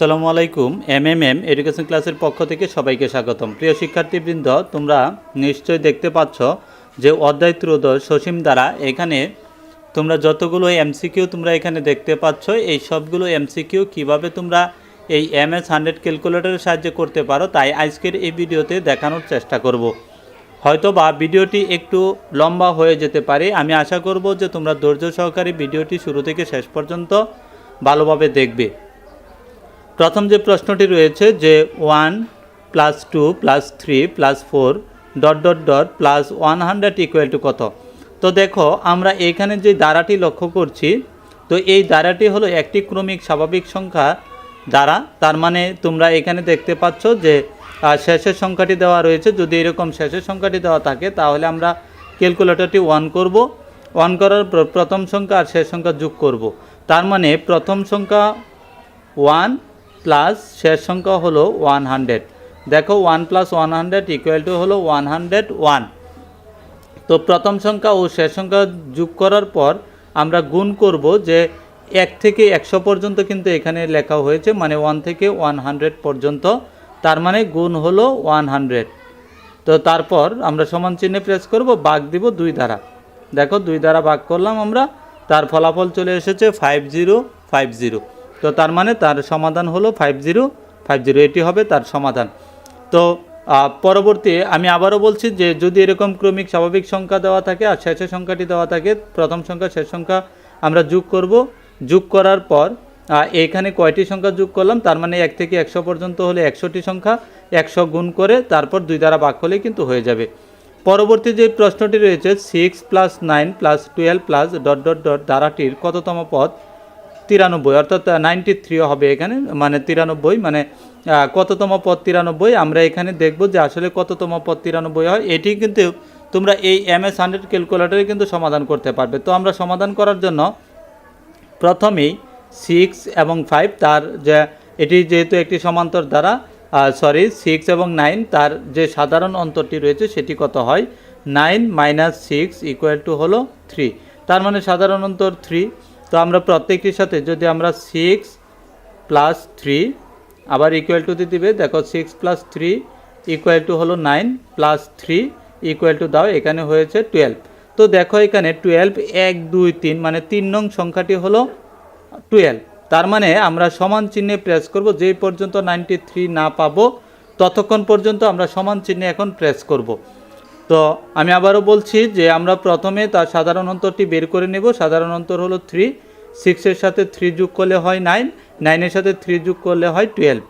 আসসালামু আলাইকুম M M M education ক্লাসের পক্ষ থেকে সবাইকে স্বাগতম। প্রিয় শিক্ষার্থীবৃন্দ, তোমরা নিশ্চয়ই দেখতে পাচ্ছ যে অধ্যায় ত্রয়োদশ সসীম দ্বারা এখানে তোমরা যতগুলো এমসিকিউ তোমরা এখানে দেখতে পাচ্ছ, এই সবগুলো এমসিকিউ কীভাবে তোমরা এই এম এস হান্ড্রেড ক্যালকুলেটরের সাহায্যে করতে পারো, তাই আজকের এই ভিডিওতে দেখানোর চেষ্টা করব। হয়তো বা ভিডিওটি একটু লম্বা হয়ে যেতে পারে, আমি আশা করব যে তোমরা ধৈর্য সহকারে ভিডিওটি শুরু থেকে শেষ পর্যন্ত ভালোভাবে দেখবে। প্রথম যে প্রশ্নটি রয়েছে যে one plus two plus three plus four dot dot dot plus one hundred equal to কত? তো দেখো, আমরা এখানে যে দ্বারাটি লক্ষ্য করছি, তো এই দ্বারাটি হলো একটি ক্রমিক স্বাভাবিক সংখ্যা দ্বারা। তার মানে তোমরা এখানে দেখতে পাচ্ছ যে শেষের সংখ্যাটি দেওয়া রয়েছে। যদি এরকম শেষের সংখ্যাটি দেওয়া থাকে, তাহলে আমরা ক্যালকুলেটরটি ওয়ান করব। ওয়ান করার পর প্রথম সংখ্যা আর শেষ সংখ্যা যোগ করব। তার মানে প্রথম সংখ্যা ওয়ান প্লাস শেষ সংখ্যা হলো ওয়ান হান্ড্রেড দেখো one plus one hundred equal to হলো ওয়ান হান্ড্রেড ওয়ান। তো প্রথম সংখ্যা ও শেষ সংখ্যা যোগ করার পর আমরা গুণ করব যে এক থেকে একশো পর্যন্ত কিন্তু এখানে লেখা হয়েছে মানে ওয়ান থেকে ওয়ান হান্ড্রেড পর্যন্ত। তার মানে গুণ হলো ওয়ান হান্ড্রেড তো তারপর আমরা সমান চিহ্নে প্রেস করব বাঘ দিব দুই দ্বারা। দেখো দুই দ্বারা ভাগ করলাম আমরা, তার ফলাফল চলে এসেছে ফাইভ জিরো ফাইভ জিরো তো তার মানে তার সমাধান হলো ফাইভ জিরো ফাইভ জিরো এটি হবে তার সমাধান। তো পরবর্তী আমি আবারও বলছি যে যদি এরকম ক্রমিক স্বাভাবিক সংখ্যা দেওয়া থাকে আর শেষের সংখ্যাটি দেওয়া থাকে, প্রথম সংখ্যা, শেষ সংখ্যা আমরা যোগ করব। যোগ করার পর এখানে কয়টি সংখ্যা যোগ করলাম? তার মানে এক থেকে একশো পর্যন্ত হলে একশোটি সংখ্যা, একশো গুণ করে তারপর দুই দ্বারা ভাগ হলেই কিন্তু হয়ে যাবে। পরবর্তী যে প্রশ্নটি রয়েছে six plus nine plus twelve plus dot dot dot দ্বারাটির কততম পদ? তিরানব্বই, অর্থাৎ নাইনটি থ্রি হবে এখানে মানে তিরানব্বই মানে কততম পদ তিরানব্বই, আমরা এখানে দেখব যে আসলে কততম পদ তিরানব্বই হয়। এটি কিন্তু তোমরা এই এম এস হান্ড্রেড ক্যালকুলেটারে কিন্তু সমাধান করতে পারবে। তো আমরা সমাধান করার জন্য প্রথমেই সিক্স এবং ফাইভ তার যে, এটি যেহেতু একটি সমান্তর দ্বারা সরি সিক্স এবং নাইন তার যে সাধারণ অন্তরটি রয়েছে, সেটি কত হয়? Nine minus six equal to হলো থ্রি তার মানে সাধারণ অন্তর থ্রি তো আমরা প্রত্যেকটির সাথে যদি আমরা সিক্স প্লাস থ্রি আবার ইকুয়াল টু দিবে, দেখো six plus three equal to হলো nine plus three equal to দাও, এখানে হয়েছে টুয়েলভ তো দেখো এখানে টুয়েলভ এক, দুই, তিন মানে তিন নং সংখ্যাটি হলো টুয়েলভ তার মানে আমরা সমান চিহ্নে প্রেস করব, যেই পর্যন্ত নাইনটি থ্রি না পাবো, ততক্ষণ পর্যন্ত আমরা সমান চিহ্নে এখন প্রেস করব। তো আমি আবারও বলছি যে আমরা প্রথমে তার সাধারণ অন্তরটি বের করে নেব। সাধারণ অন্তর হলো থ্রি সিক্সের সাথে থ্রি যোগ করলে হয় নাইন নাইনের সাথে থ্রি যোগ করলে হয় টুয়েলভ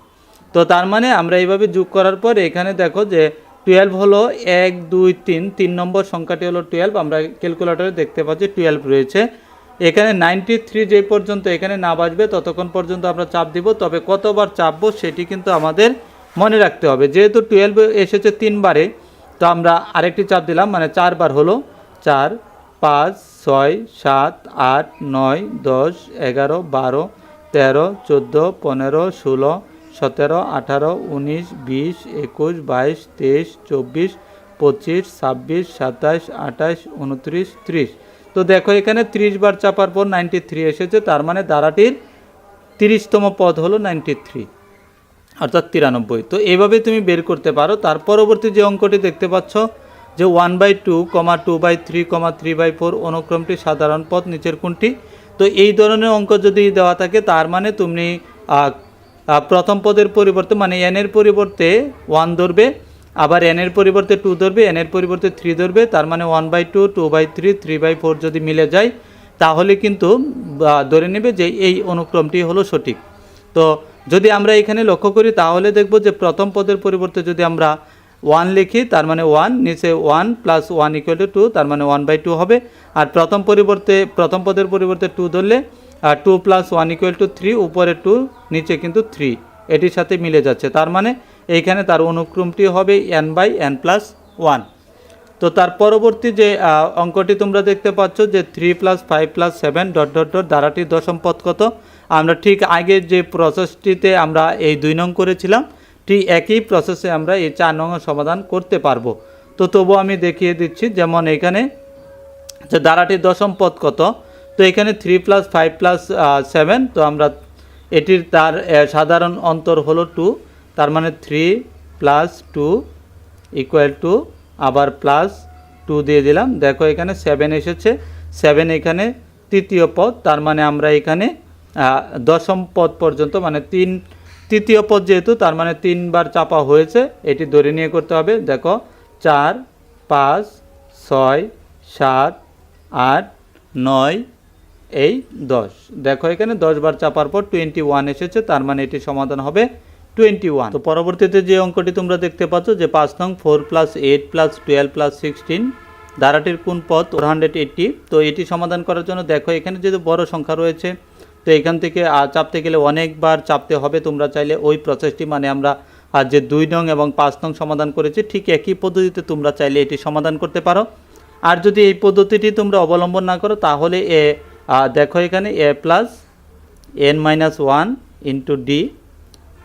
তো তার মানে আমরা এইভাবে যোগ করার পর এখানে দেখো যে টুয়েলভ হলো এক, দুই, তিন তিন নম্বর সংখ্যাটি হলো টুয়েলভ আমরা ক্যালকুলেটরে দেখতে পাচ্ছি টুয়েলভ রয়েছে। এখানে নাইনটি থ্রি যে পর্যন্ত এখানে না বাজবে ততক্ষণ পর্যন্ত আমরা চাপ দিব। তবে কতবার চাপবো সেটি কিন্তু আমাদের মনে রাখতে হবে। যেহেতু টুয়েলভ এসেছে তিনবারে তো আমরা আরেকটি চাপ দিলাম মানে চারবার হলো, চার, পাঁচ, ছয়, সাত, আট, নয়, দশ, এগারো, বারো, তেরো, চোদ্দ, পনেরো, ষোলো, সতেরো, আঠারো, উনিশ, বিশ, একুশ, বাইশ, তেইশ, চব্বিশ, পঁচিশ, ছাব্বিশ সাতাশ আঠাশ উনত্রিশ, ত্রিশ। তো দেখো এখানে ত্রিশ বার চাপার পর নাইনটি থ্রি এসেছে, তার মানে দ্বারাটির তিরিশতম পদ হলো নাইনটি থ্রি অর্থাৎ তিরানব্বই। তো এইভাবে তুমি বের করতে পারো। তার পরবর্তী যে অঙ্কটি দেখতে পাচ্ছ, যে one by two comma two by three comma three by four অনুক্রমটি সাধারণ পদ নিচের কোনটি? তো এই ধরনের অঙ্ক যদি দেওয়া থাকে, তার মানে তুমি প্রথম পদের পরিবর্তে মানে এনের পরিবর্তে ওয়ান ধরবে, আবার এনের পরিবর্তে টু ধরবে এনের পরিবর্তে থ্রি ধরবে, তার মানে one by two two by three three by four যদি মিলে যায়, তাহলে কিন্তু ধরে নেবে যে এই অনুক্রমটি হলো সঠিক। তো যদি আমরা এখানে লক্ষ্য করি, তাহলে দেখব যে প্রথম পদের পরিবর্তে যদি আমরা ওয়ান লিখি, তার মানে ওয়ান নিচে one plus one equal to two তার মানে ওয়ান বাই টু হবে। আর প্রথম পরিবর্তে, প্রথম পদের পরিবর্তে টু ধরলে আর two plus one equal to three উপরে টু নিচে কিন্তু থ্রি এটির সাথে মিলে যাচ্ছে। তার মানে এইখানে তার অনুক্রমটি হবে n by n plus one তো তার পরবর্তী যে অঙ্কটি তোমরা দেখতে পাচ্ছ যে three plus five plus seven dot dot dot দ্বারাটির দশম পদ কত? আমরা ঠিক আগে যে প্রসেসটিতে আমরা এই দুই নং করেছিলাম, ঠিক একই প্রসেসে আমরা এই চার নং সমাধান করতে পারব। তো তবু আমি দেখিয়ে দিচ্ছি, যেমন এখানে যে দ্বারাটির দশম পদ কত? তো এখানে three plus five plus seven তো আমরা এটির তার সাধারণ অন্তর হলো টু তার মানে three plus two equal to আবার প্লাস টু দিয়ে দিলাম। দেখো এখানে সেভেন এসেছে। সেভেন এখানে তৃতীয় পদ, তার মানে আমরা এখানে দশম পদ পর্যন্ত মানে তিন, তৃতীয় পদ যেহেতু, তার মানে তিনবার চাপা হয়েছে, এটি ধরে নিয়ে করতে হবে, দেখো, চার, পাঁচ, ছয়, সাত, আট, নয়, এই দশ। দেখো এখানে দশ বার চাপার পর টোয়েন্টি ওয়ান এসেছে, তার মানে এটি সমাধান হবে টোয়েন্টি ওয়ান তো পরবর্তীতে যে অঙ্কটি তোমরা দেখতে পাচ্ছ, যে পাঁচ নং four plus eight plus twelve plus sixteen ধারাটির কোন পথ ফোর হান্ড্রেড এইটটি তো এটি সমাধান করার জন্য দেখো, এখানে যেহেতু বড় সংখ্যা রয়েছে তো এখান থেকে চাপতে গেলে অনেকবার চাপতে হবে। তোমরা চাইলে ওই প্রসেসটি মানে আমরা আর যে দুই নং এবং পাঁচ নং সমাধান করেছি, ঠিক একই পদ্ধতিতে তোমরা চাইলে এটি সমাধান করতে পারো। আর যদি এই পদ্ধতিটি তোমরা অবলম্বন না করো, তাহলে এ দেখো এখানে a plus n minus one into d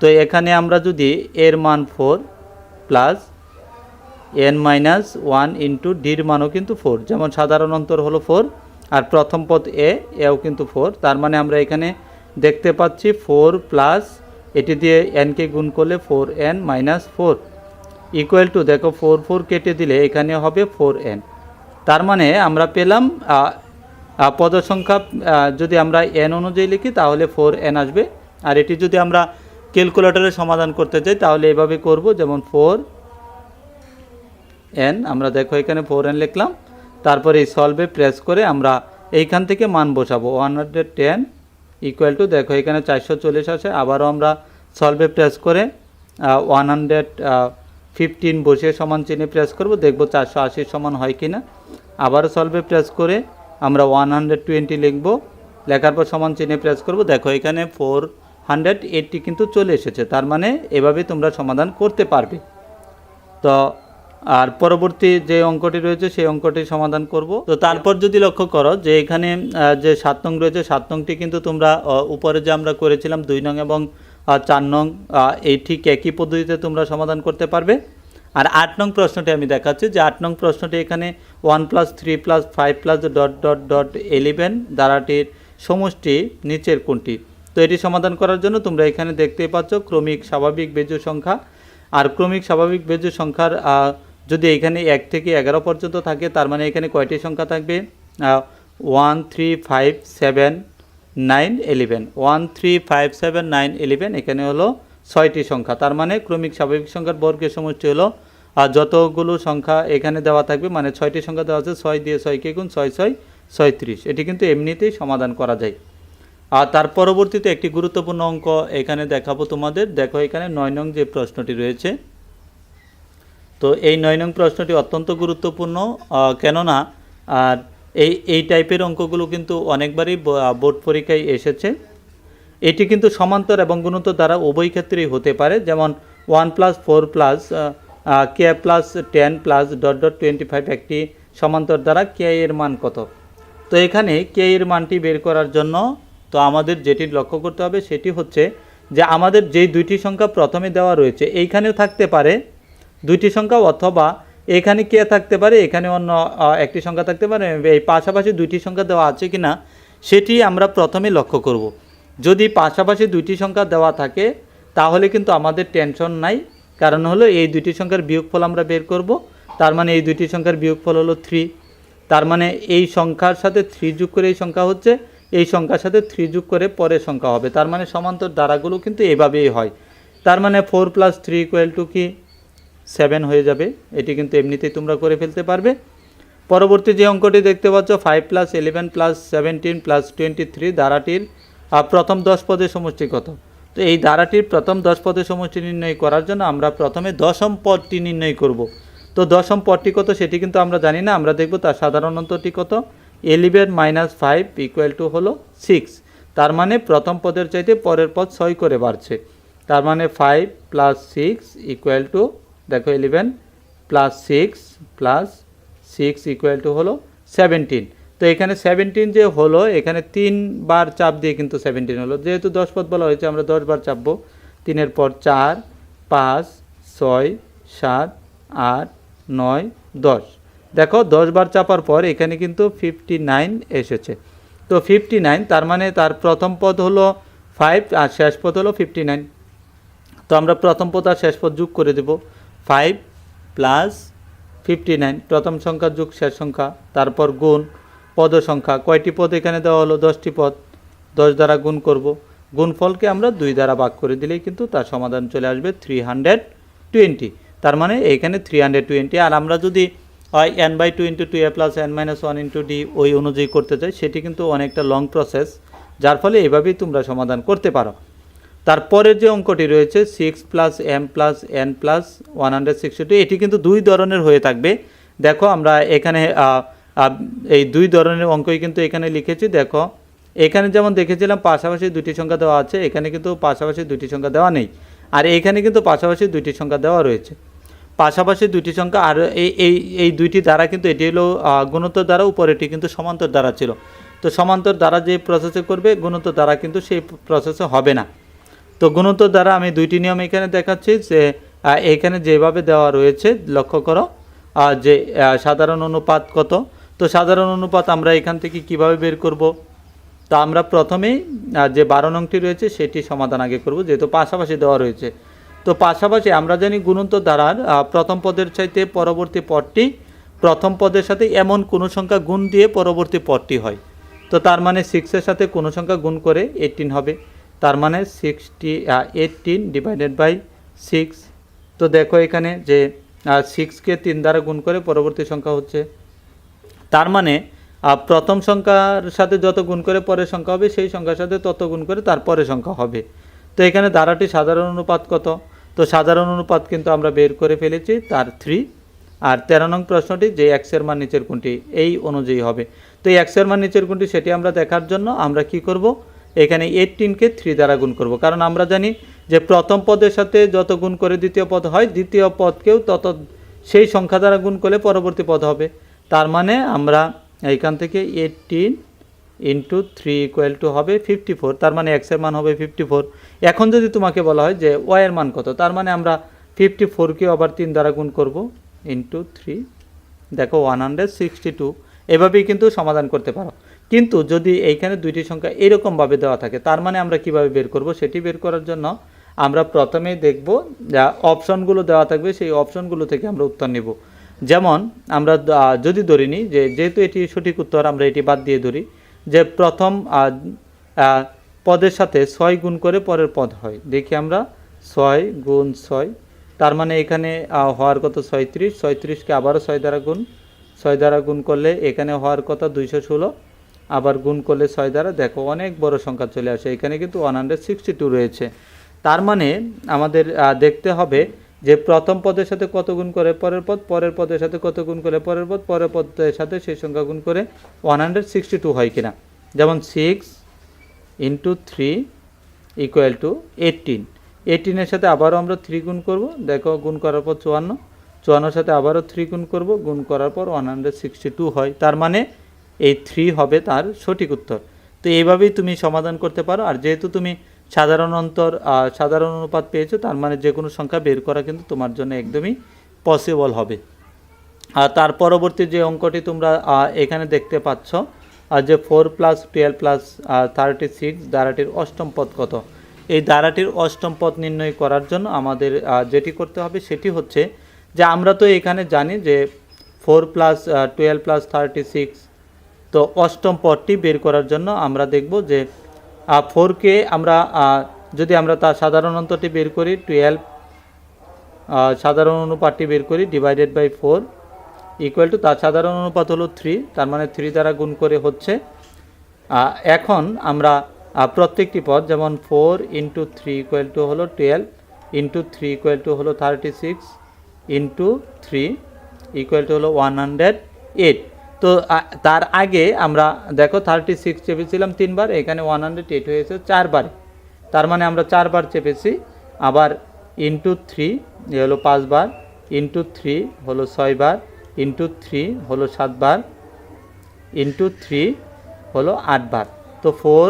তো এখানে আমরা যদি এর মান four plus n minus one into ডির মানও কিন্তু ফোর যেমন সাধারণ অন্তর হলো ফোর আর প্রথম পদ এ এও কিন্তু ফোর। তার মানে আমরা এখানে দেখতে পাচ্ছি ফোর প্লাস এটি দিয়ে এনকে গুণ করলে four n minus four. Equal to দেখো ফোর ফোর কেটে দিলে এখানে হবে ফোর এন। তার মানে আমরা পেলাম আহ, আহ, পদ সংখ্যা যদি আমরা এন অনুযায়ী লিখি তাহলে ফোর এন আসবে। আর এটি যদি আমরা ক্যালকুলেটরে সমাধান করতে চাই তাহলে এভাবে করব যেমন ফোর এন আমরা দেখো এখানে ফোর এন লিখলাম। তারপরে এই সলভে প্রেস করে আমরা এইখান থেকে মান বসাবো। One hundred ten equal to দেখো এখানে চারশো চল্লিশ আছে, আবারও আমরা সলভে প্রেস করে ওয়ান হান্ড্রেড ফিফটিন বসিয়ে সমান চিহ্নে প্রেস করব, দেখব চারশো আশির সমান হয় কি না আবারও সলভে প্রেস করে আমরা ওয়ান হান্ড্রেড টোয়েন্টি লিখব, লেখার পর সমান চিহ্নে প্রেস করব। দেখো এখানে ফোর হান্ড্রেড এইটটি কিন্তু চলে এসেছে, তার মানে এভাবে তোমরা সমাধান করতে পারবে। তো আর পরবর্তী যে অঙ্কটি রয়েছে, সেই অঙ্কটি সমাধান করব। তো তারপর যদি লক্ষ্য করো যে এখানে যে সাত নং রয়েছে, সাত নংটি কিন্তু তোমরা উপরে যে আমরা করেছিলাম দুই নং এবং চার নং এই ঠিক একই পদ্ধতিতে তোমরা সমাধান করতে পারবে। আর আট নং প্রশ্নটি আমি দেখাচ্ছি যে আট নং প্রশ্নটি এখানে one plus three plus five plus dot dot dot eleven দ্বারাটির সমষ্টি নিচের কোনটি? তো এটি সমাধান করার জন্য তোমরা এখানে দেখতেই পাচ্ছ ক্রমিক স্বাভাবিক বেজোড় সংখ্যা। আর ক্রমিক স্বাভাবিক বেজোড় সংখ্যার যদি এখানে এক থেকে এগারো পর্যন্ত থাকে, তার মানে এখানে কয়টি সংখ্যা থাকবে? One three five seven nine eleven one three five seven nine eleven এখানে হলো ছয়টি সংখ্যা। তার মানে ক্রমিক স্বাভাবিক সংখ্যার বর্গের সমষ্টি হলো, আর যতগুলো সংখ্যা এখানে দেওয়া থাকবে মানে ছয়টি সংখ্যা দেওয়া আছে, ছয় দিয়ে ছয়কে গুণ ছয় ছয়, ছয়ত্রিশ। এটি কিন্তু এমনিতেই সমাধান করা যায়। আর তার পরবর্তীতে একটি গুরুত্বপূর্ণ অঙ্ক এখানে দেখাবো তোমাদের। দেখো এখানে নয় নং যে প্রশ্নটি রয়েছে তো এই নয় নং প্রশ্নটি অত্যন্ত গুরুত্বপূর্ণ কেননা আর এই এই টাইপের অঙ্কগুলো কিন্তু অনেকবারই বোর্ড পরীক্ষায় এসেছে। এটি কিন্তু সমান্তর এবং গুণোত্তর দ্বারা উভয় ক্ষেত্রেই হতে পারে। যেমন, one plus four plus k plus ten plus dot dot twenty five একটি সমান্তর দ্বারা কে এর মান কত? তো এখানে কে এর মানটি বের করার জন্য তো আমাদের যেটি লক্ষ্য করতে হবে সেটি হচ্ছে যে আমাদের যেই দুইটি সংখ্যা প্রথমে দেওয়া রয়েছে, এইখানেও থাকতে পারে দুইটি সংখ্যা অথবা এখানে কে থাকতে পারে, এখানে অন্য একটি সংখ্যা থাকতে পারে, এই পাশাপাশি দুইটি সংখ্যা দেওয়া আছে কি না সেটি আমরা প্রথমে লক্ষ্য করব। যদি পাশাপাশি দুইটি সংখ্যা দেওয়া থাকে, তাহলে কিন্তু আমাদের টেনশন নাই। কারণ হলো এই দুইটি সংখ্যার বিয়োগফল আমরা বের করব। তার মানে এই দুইটি সংখ্যার বিয়োগফল হলো থ্রি তার মানে এই সংখ্যার সাথে থ্রি যোগ করে এই সংখ্যা হচ্ছে, এই সংখ্যার সাথে থ্রি যোগ করে পরের সংখ্যা হবে। তার মানে সমান্তর দ্বারাগুলো কিন্তু এভাবেই হয়। তার মানে four plus three equal to কি? সেভেন হয়ে যাবে। এটি কিন্তু এমনিতেই তোমরা করে ফেলতে পারবে। পরবর্তী যে অঙ্কটি দেখতে পাচ্ছ five plus eleven plus seventeen plus twenty three ধারাটির প্রথম দশ পদের সমষ্টি কত? তো এই ধারাটির প্রথম দশ পদের সমষ্টি নির্ণয় করার জন্য আমরা প্রথমে দশম পদটি নির্ণয় করব। তো দশম পদটি কত সেটি কিন্তু আমরা জানি না, আমরা দেখব তার সাধারণ অন্তরটি কত? Eleven minus five equal to হলো সিক্স তার মানে প্রথম পদের চাইতে পরের পদ ছয় করে বাড়ছে। তার মানে five plus six equal to দেখো eleven plus six plus six equal to হলো সেভেন্টিন তো এখানে সেভেন্টিন যে হলো, এখানে তিনবার চাপ দিয়ে কিন্তু সেভেন্টিন হলো। যেহেতু দশ পদ বলা হয়েছে, আমরা দশবার চাপবো। তিনের পর চার, পাঁচ, ছয়, সাত, আট, নয়, দশ। দেখো দশবার চাপার পর এখানে কিন্তু ফিফটি নাইন এসেছে। তো ফিফটি নাইন তার মানে তার প্রথম পদ হলো ফাইভ আর শেষ পদ হলো ফিফটি নাইন তো আমরা প্রথম পদ আর শেষ পদ যোগ করে দেব। ফাইভ প্লাস ফিফটি নাইন প্রথম সংখ্যা যোগ শেষ সংখ্যা, তারপর গুণ, পদ সংখ্যা। কয়টি পদ এখানে দেওয়া হলো? দশটি পদ। দশ দ্বারা গুণ করব। গুণফলকে আমরা দুই দ্বারা ভাগ করে দিলেই কিন্তু তার সমাধান চলে আসবে থ্রি হান্ড্রেড টোয়েন্টি তার মানে এইখানে থ্রি হান্ড্রেড টোয়েন্টি আর আমরা যদি হয় n by two into two a plus n minus one into d ওই অনুযায়ী করতে চাই, সেটি কিন্তু অনেকটা লং প্রসেস যার ফলে এভাবেই তোমরা সমাধান করতে পারো। তারপরের যে অঙ্কটি রয়েছে six plus m plus n plus one hundred sixty এটি কিন্তু দুই ধরনের হয়ে থাকবে। দেখো, আমরা এখানে এই দুই ধরনের অঙ্কই কিন্তু এখানে লিখেছি। দেখো, এখানে যেমন দেখেছিলাম, পাশাপাশি দুটি সংখ্যা দেওয়া আছে, এখানে কিন্তু পাশাপাশি দুটি সংখ্যা দেওয়া নেই। আর এখানে কিন্তু পাশাপাশি দুইটি সংখ্যা দেওয়া রয়েছে। পাশাপাশি দুইটি সংখ্যা, আর এই এই এই দুইটি দ্বারা কিন্তু এটি হলো গুণোত্তর দ্বারা উপরেটি কিন্তু সমান্তর দ্বারা ছিল। তো সমান্তর দ্বারা যে প্রসেসে করবে, গুণোত্তর দ্বারা কিন্তু সেই প্রসেসে হবে না। তো গুণোত্তর দ্বারা আমি দুইটি নিয়ম এখানে দেখাচ্ছি যে এখানে যেভাবে দেওয়া রয়েছে, লক্ষ্য করো যে সাধারণ অনুপাত কত? তো সাধারণ অনুপাত আমরা এখান থেকে কীভাবে বের করব? তা আমরা প্রথমেই যে বারো নংটি রয়েছে, সেটি সমাধান আগে করব, যেহেতু পাশাপাশি দেওয়া রয়েছে। তো পাশাপাশি আমরা জানি গুণন্ত দ্বারার প্রথম পদের চাইতে পরবর্তী পদটি, প্রথম পদের সাথে এমন কোনো সংখ্যা গুণ দিয়ে পরবর্তী পদটি হয়। তো তার মানে সিক্সের সাথে কোনো সংখ্যা গুণ করে এইটিন হবে। তার মানে sixty eighteen divided by six তো দেখো এখানে যে সিক্সকে তিন দ্বারা গুণ করে পরবর্তী সংখ্যা হচ্ছে। তার মানে প্রথম সংখ্যার সাথে যত গুণ করে পরের সংখ্যা হবে, সেই সংখ্যার সাথে তত গুণ করে তারপরে সংখ্যা হবে। তো এখানে ধারাটি সাধারণ অনুপাত কত? তো সাধারণ অনুপাত কিন্তু আমরা বের করে ফেলেছি, তার থ্রি আর তেরো নং প্রশ্নটি, যে এক্সের মান নিচের কোনটি, এই অনুযায়ী হবে। তো এই এক্সের মান নিচের কোনটি, সেটি আমরা দেখার জন্য আমরা কি করব? এখানে এইটিনকে থ্রি দ্বারা গুণ করব। কারণ আমরা জানি যে প্রথম পদের সাথে যত গুণ করে দ্বিতীয় পদ হয়, দ্বিতীয় পদকেও তত সেই সংখ্যা দ্বারা গুণ করলে পরবর্তী পদ হবে। তার মানে আমরা এইখান থেকে eighteen into three equal to হবে ফিফটি ফোর তার মানে এক্সের মান হবে ফিফটি ফোর এখন যদি তোমাকে বলা হয় যে ওয়াইয়ের মান কত, তার মানে আমরা ফিফটি ফোরকে আবার তিন দ্বারা গুণ করব ইন্টু থ্রি দেখো ওয়ান হান্ড্রেড সিক্সটি টু এভাবেই কিন্তু সমাধান করতে পারো। কিন্তু যদি এইখানে দুইটি সংখ্যা এরকমভাবে দেওয়া থাকে, তার মানে আমরা কীভাবে বের করব? সেটি বের করার জন্য আমরা প্রথমেই দেখব যা অপশনগুলো দেওয়া থাকবে, সেই অপশনগুলো থেকে আমরা উত্তর নেব। যেমন আমরা যদি ধরি নিই যে যেহেতু এটি সঠিক উত্তর, আমরা এটি বাদ দিয়ে ধরি যে প্রথম পদের সাথে ছয় গুণ করে পরের পদ হয়। দেখি আমরা, ছয় গুণ ছয়, তার মানে এখানে হওয়ার কত ছয়ত্রিশ, ছয়ত্রিশকে আবারও ছয় দ্বারা গুণ, ছয় দ্বারা গুণ করলে এখানে হওয়ার কথা দুইশো ষোলো আবার গুণ করলে ছয় দ্বারা, দেখো অনেক বড় সংখ্যা চলে আসে। এখানে কিন্তু ওয়ান হান্ড্রেড সিক্সটি টু রয়েছে। তার মানে আমাদের দেখতে হবে যে প্রথম পদের সাথে কত গুণ করে, পরের পদ, পরের পদের সাথে কত গুণ করে, পরের পদ, পরের পদের সাথে সেই সংখ্যা গুণ করে ওয়ান হান্ড্রেড সিক্সটি টু হয় কিনা। যেমন six into three equal to eighteen এইটিনের সাথে আবারও আমরা থ্রি গুণ করব। দেখো, গুণ করার পর চুয়ান্ন। চুয়ান্নর সাথে আবারও থ্রি গুণ করব। গুণ করার পর ওয়ান হান্ড্রেড সিক্সটি টু হয়। তার মানে এই থ্রি হবে তার সঠিক উত্তর। তো এইভাবেই তুমি সমাধান করতে পারো। আর যেহেতু তুমি সাধারণ অন্তর সাধারণ অনুপাত পেয়েছ, তার মানে যে কোনো সংখ্যা বের করা কিন্তু তোমার জন্য একদমই পসিবল হবে। আর তার পরবর্তী যে অঙ্কটি তোমরা এখানে দেখতে পাচ্ছ আর যে four plus twelve plus thirty six দ্বারাটির অষ্টম পদ কত? এই দ্বারাটির অষ্টম পদ নির্ণয় করার জন্য আমাদের যেটি করতে হবে সেটি হচ্ছে যে আমরা তো এখানে জানি যে four plus twelve plus thirty six তো অষ্টম পদটি বের করার জন্য আমরা দেখব যে ফোরকে আমরা যদি আমরা তার সাধারণ অন্তরটি বের করি টুয়েলভ সাধারণ অনুপাতটি বের করি divided by four equal to তার সাধারণ অনুপাত হলো থ্রি তার মানে থ্রি দ্বারা গুণ করে হচ্ছে। এখন আমরা প্রত্যেকটি পদ, যেমন four into three equal to হলো twelve into three equal to হলো thirty six into three equal to হলো ওয়ান হান্ড্রেড এইট তো তার আগে আমরা, দেখো থার্টি সিক্স চেপেছিলাম তিনবার, এখানে ওয়ান হান্ড্রেড এইট হয়েছে চারবার। তার মানে আমরা চারবার চেপেছি, আবার ইন্টু থ্রি এ হলো পাঁচবার ইন্টু থ্রি হলো ছয়বার ইন্টু থ্রি হলো সাতবার ইন্টু থ্রি হলো আটবার। তো four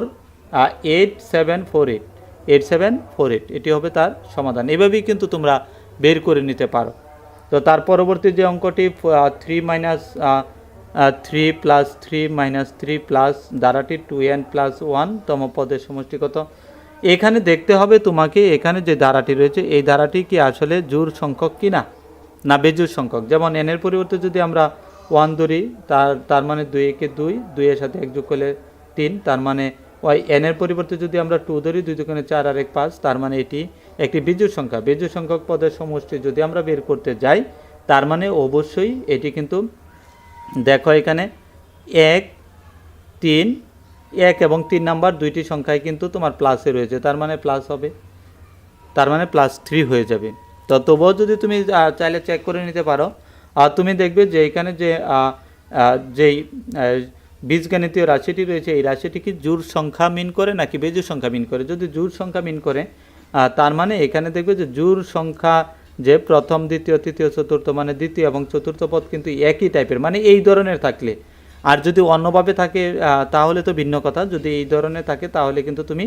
eight seven four eight eight seven four eight এটি হবে তার সমাধান। এভাবেই কিন্তু তোমরা বের করে নিতে পারো। তো তার পরবর্তী যে অঙ্কটি three minus three plus three minus three plus দ্বারাটি two n plus one তম পদের সমষ্টি কত? এখানে দেখতে হবে তোমাকে এখানে যে ধারাটি রয়েছে, এই ধারাটি কি আসলে জোর সংখ্যক কি না না বেজোর সংখ্যক। যেমন এনের পরিবর্তে যদি আমরা ওয়ান ধরি, তার তার মানে দুই একে দুই দুইয়ের সাথে এক যোগ করলে তিন, তার মানে ওই এনের পরিবর্তে যদি আমরা টু ধরি, দুই দোকানে চার আর এক পাঁচ, তার মানে এটি একটি বিজুর সংখ্যা। বিজুর সংখ্যক পদের সমষ্টি যদি আমরা বের করতে যাই, তার মানে অবশ্যই এটি কিন্তু দেখো এখানে এক, তিন, এক এবং তিন নাম্বার দুইটি সংখ্যায় কিন্তু তোমার প্লাসে রয়েছে। তার মানে প্লাস হবে। তার মানে প্লাস থ্রি হয়ে যাবে। তো তবুও যদি তুমি চাইলে চেক করে নিতে পারো। আর তুমি দেখবে যে এখানে যে যেই বীজগণিতীয় রাশিটি রয়েছে, এই রাশিটি কি জোর সংখ্যা মিন করে নাকি বেজোর সংখ্যা মিন করে? যদি জোর সংখ্যা মিন করে তার মানে এখানে দেখবে যে জোর সংখ্যা যে প্রথম, দ্বিতীয়, তৃতীয়, চতুর্থ মানে দ্বিতীয় এবং চতুর্থ পদ কিন্তু একই টাইপের মানে এই ধরনের থাকলে। আর যদি অন্যভাবে থাকে তাহলে তো ভিন্ন কথা। যদি এই ধরনের থাকে, তাহলে কিন্তু তুমি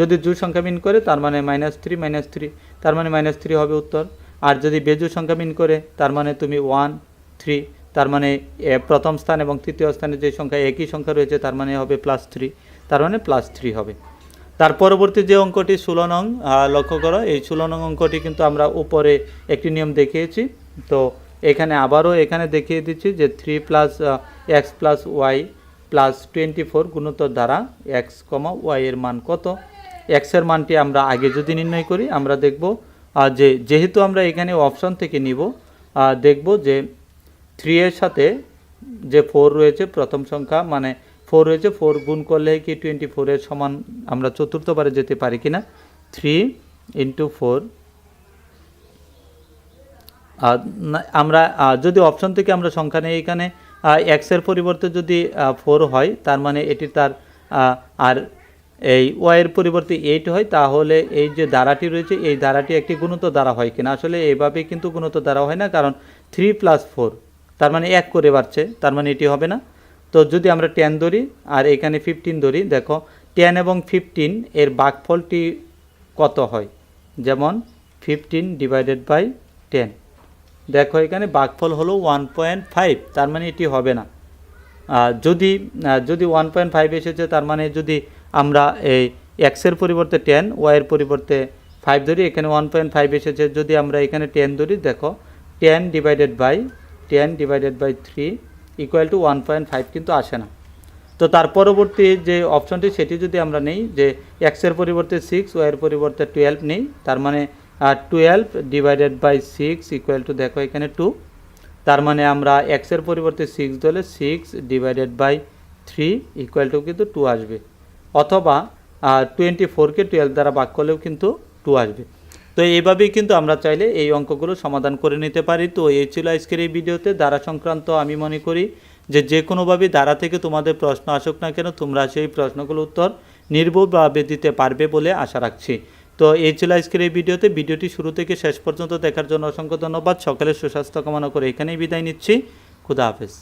যদি জু সংখ্যা মিন করে, তার মানে মাইনাস থ্রি মাইনাস থ্রি তার মানে মাইনাস থ্রি হবে উত্তর। আর যদি বেজু সংখ্যা মিন করে, তার মানে তুমি ওয়ান থ্রি তার মানে প্রথম স্থান এবং তৃতীয় স্থানে যে সংখ্যা, একই সংখ্যা রয়েছে, তার মানে হবে প্লাস থ্রি তার মানে প্লাস থ্রি হবে। তার পরবর্তী যে অঙ্কটি ষোলো নং লক্ষ্য করো, এই ষোলো নং অঙ্কটি কিন্তু আমরা উপরে একটি নিয়ম দেখিয়েছি। তো এখানে আবারও এখানে দেখিয়ে দিচ্ছি যে three plus x plus y plus twenty four গুণোত্তর দ্বারা এক্স কমা ওয়াই এর মান কত? এক্সের মানটি আমরা আগে যদি নির্ণয় করি, আমরা দেখব যে যেহেতু আমরা এখানে অপশন থেকে নিব দেখব যে থ্রি এর সাথে যে ফোর রয়েছে, প্রথম সংখ্যা মানে ফোর রয়েছে ফোর গুণ করলে কি টোয়েন্টি ফোরের সমান আমরা চতুর্থবারে যেতে পারি কি না থ্রি ইন্টু ফোর আমরা যদি অপশন থেকে আমরা সংখ্যা নেই এখানে এক্সের পরিবর্তে যদি ফোর হয়, তার মানে এটি তার আর এই ওয়াইয়ের পরিবর্তে এইট হয়, তাহলে এই যে ধারাটি রয়েছে, এই ধারাটি একটি গুণত দ্বারা হয় কিনা? আসলে এইভাবে কিন্তু গুণত দ্বারা হয় না, কারণ থ্রি প্লাস ফোর তার মানে এক করে বাড়ছে, তার মানে এটি হবে না। তো যদি আমরা টেন ধরি, আর এখানে ফিফটিন ধরি, দেখো টেন এবং ফিফটিন এর বাঘফলটি কত হয়? যেমন ফিফটিন ডিভাইডেড বাই টেন দেখো, এখানে বাঘফল হলো ওয়ান পয়েন্ট ফাইভ তার মানে এটি হবে না। যদি যদি ওয়ান পয়েন্ট ফাইভ এসেছে, তার মানে যদি আমরা এই এক্সের পরিবর্তে টেন ওয়াইয়ের পরিবর্তে ফাইভ ধরি, এখানে ওয়ান পয়েন্ট ফাইভ এসেছে। যদি আমরা এখানে টেন ধরি, দেখো ten divided by ten divided by three equal to one point five কিন্তু আসে না। তো তার পরবর্তী যে অপশনটি সেটি যদি আমরা নেই, যে এক্সের পরিবর্তে সিক্স ওয়াইয়ের পরিবর্তে টুয়েলভ নেই, তার মানে twelve divided by six equal to দেখো এখানে টু তার মানে আমরা এক্সের পরিবর্তে সিক্স ধরলে six divided by three equal to কিন্তু টু আসবে। অথবা টোয়েন্টি ফোরকে টুয়েলভ দ্বারা ভাগ করলেও কিন্তু টু আসবে। তো এইভাবেই কিন্তু আমরা চাইলে এই অঙ্কগুলো সমাধান করে নিতে পারি। তো এই ছিল আজকের এই ভিডিওতে। দ্বারা সংক্রান্ত আমি মনে করি যে যে কোনোভাবে দ্বারা থেকে তোমাদের প্রশ্ন আসুক না কেন, তোমরা সেই প্রশ্নগুলোর উত্তর নির্ভুলভাবে দিতে পারবে বলে আশা রাখছি। তো এই ছিল আজকের এই ভিডিওতে। ভিডিওটি শুরু থেকে শেষ পর্যন্ত দেখার জন্য অসংখ্য ধন্যবাদ। সকলের সুস্বাস্থ্য কামনা করে এখানেই বিদায় নিচ্ছি। খুদা হাফেজ।